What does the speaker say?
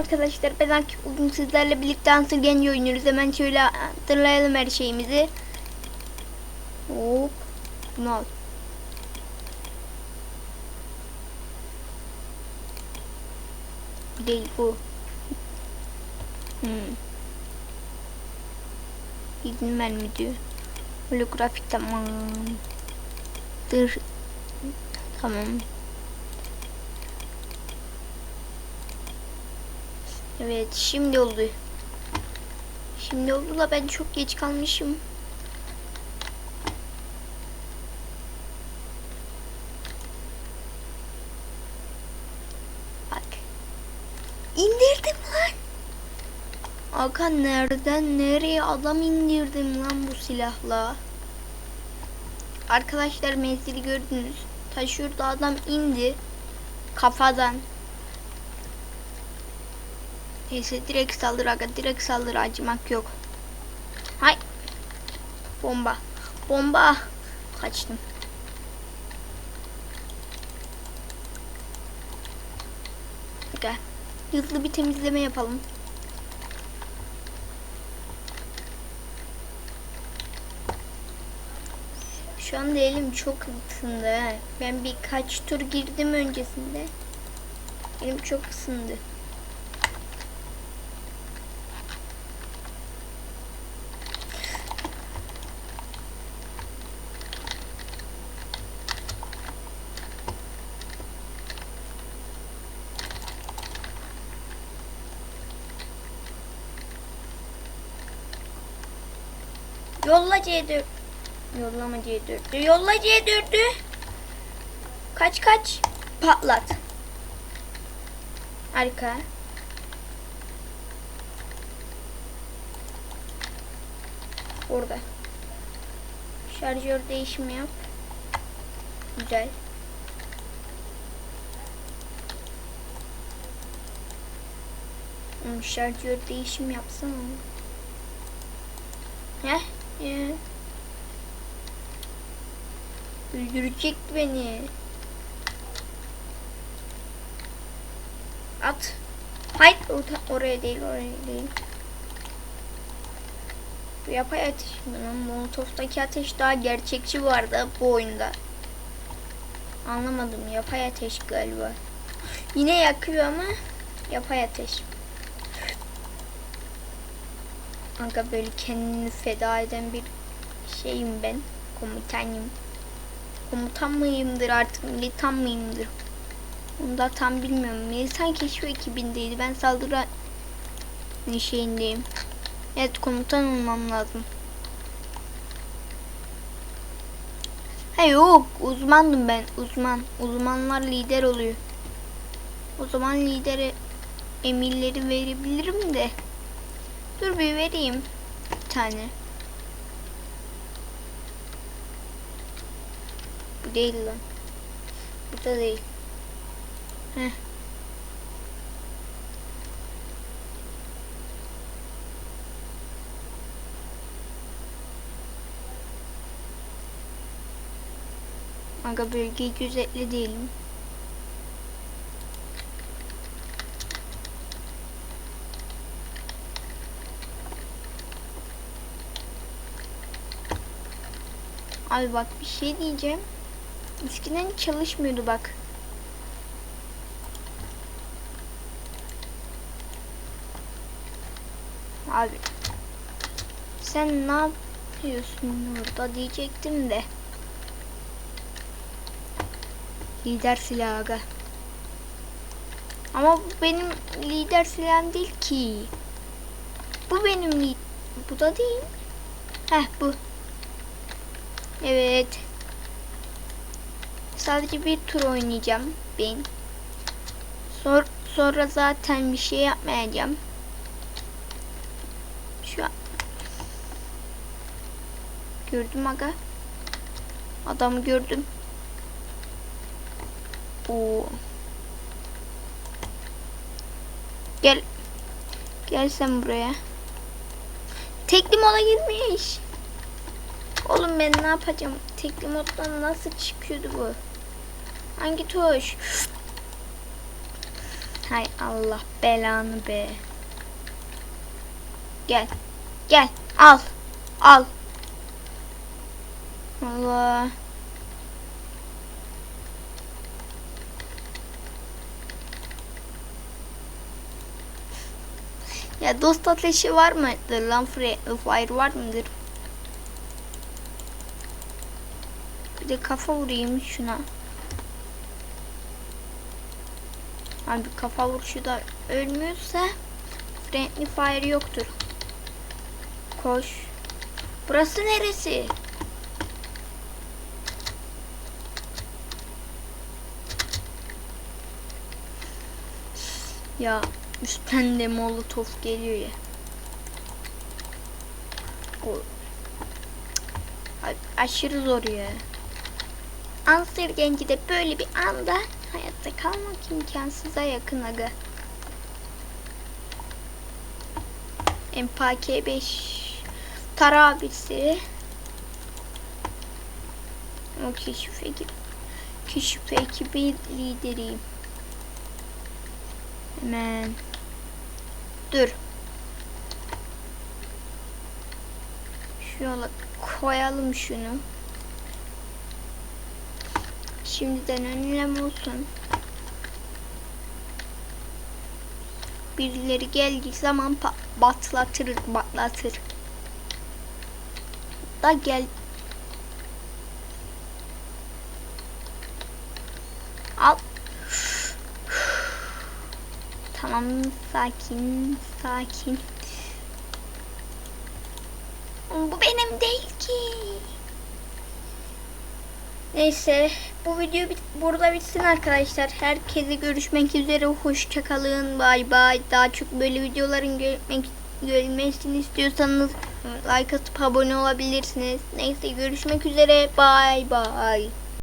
Arkadaşlar ben Akif bugün sizlerle birlikte Ansır Genci oynuyoruz. Hemen şöyle hatırlayalım her şeyimizi. Hop. Bunu al. Değil bu. Hmm. İzin verme diyor. Holografik tamam. Dır. Tamam. Evet şimdi oldu. Şimdi oldu da ben çok geç kalmışım. Bak. İndirdim lan. Aga nereden nereye adam indirdim lan bu silahla. Arkadaşlar menzili gördünüz. Ta şurada adam indi. Kafadan. Neyse direkt saldır aga direkt saldır acımak yok. Hay. Bomba. Bomba. Kaçtım. Aga. Hızlı bir temizleme yapalım. Şu anda elim çok ısındı. Ben birkaç tur girdim öncesinde. Elim çok ısındı. Yolla C4. Yollama C4'ü. Yolla C4'ü. Kaç kaç. Patlat. Harika. Orada. Şarjör değişimi yap. Güzel. Şarjör değişim yapsana. Heh. Ya. Öldürecek beni. At. Hayır oraya değil oraya değil. Bu yapay ateş mi lan? Molotov'daki ateş daha gerçekçi vardı bu oyunda. Anlamadım. Yapay ateş galiba. Yine yakıyor ama yapay ateş. Kanka böyle kendini feda eden bir şeyim ben. Komutanım. Komutan mıyımdır artık militan mıyımdır? Onu da tam bilmiyorum. Militan keşfi ekibindeydi. Ben saldırı şeyindeyim. Evet komutan olmam lazım. Ha yok uzmandım ben uzman. Uzmanlar lider oluyor. O zaman lidere emirleri verebilirim de. Dur bir vereyim bir tane. Bu değil lan. Bu da değil. Heh. Aga bölgeyi gözetle diyelim. Abi bak bir şey diyeceğim. Eskiden çalışmıyordu bak. Abi. Sen ne yapıyorsun orada diyecektim de. Lider silahı. Ama bu benim lider silahım değil ki. Bu benim Bu da değil. Heh bu. Evet. Sadece bir tur oynayacağım ben. Sor, sonra zaten bir şey yapmayacağım. Şu an. Gördüm aga. Adamı gördüm. Oo. Gel. Gel sen buraya. Tekli mola girmiş. Oğlum ben ne yapacağım? Tekli moddan nasıl çıkıyordu bu? Hangi tuş? Hay Allah belanı be. Gel. Gel. Al. Al. Allah. Ya dost ateşi var mıdır lan? Fire, var mıdır? Bir de kafa vurayım şuna. Abi kafa vuruşu da ölmüyorsa friendly fire yoktur. Koş. Burası neresi? Ya üstten de molotof geliyor ya. O A- aşırı zor ya. Ansır genci de böyle bir anda hayatta kalmak imkansıza yakın aga. MPK 5 Tara abisi o keşif ekibi keşif ekibi lideriyim. Hemen dur. Şu yola koyalım şunu. Şimdiden önlem olsun. Birileri geldiği zaman batlatır, batlatır. Da gel. Al. Tamam sakin sakin. Bu benim değil ki. Neyse bu video bit- burada bitsin arkadaşlar. Herkese görüşmek üzere. Hoşça kalın. Bay bay. Daha çok böyle videoların görmek görülmesini istiyorsanız like atıp abone olabilirsiniz. Neyse görüşmek üzere. Bay bay.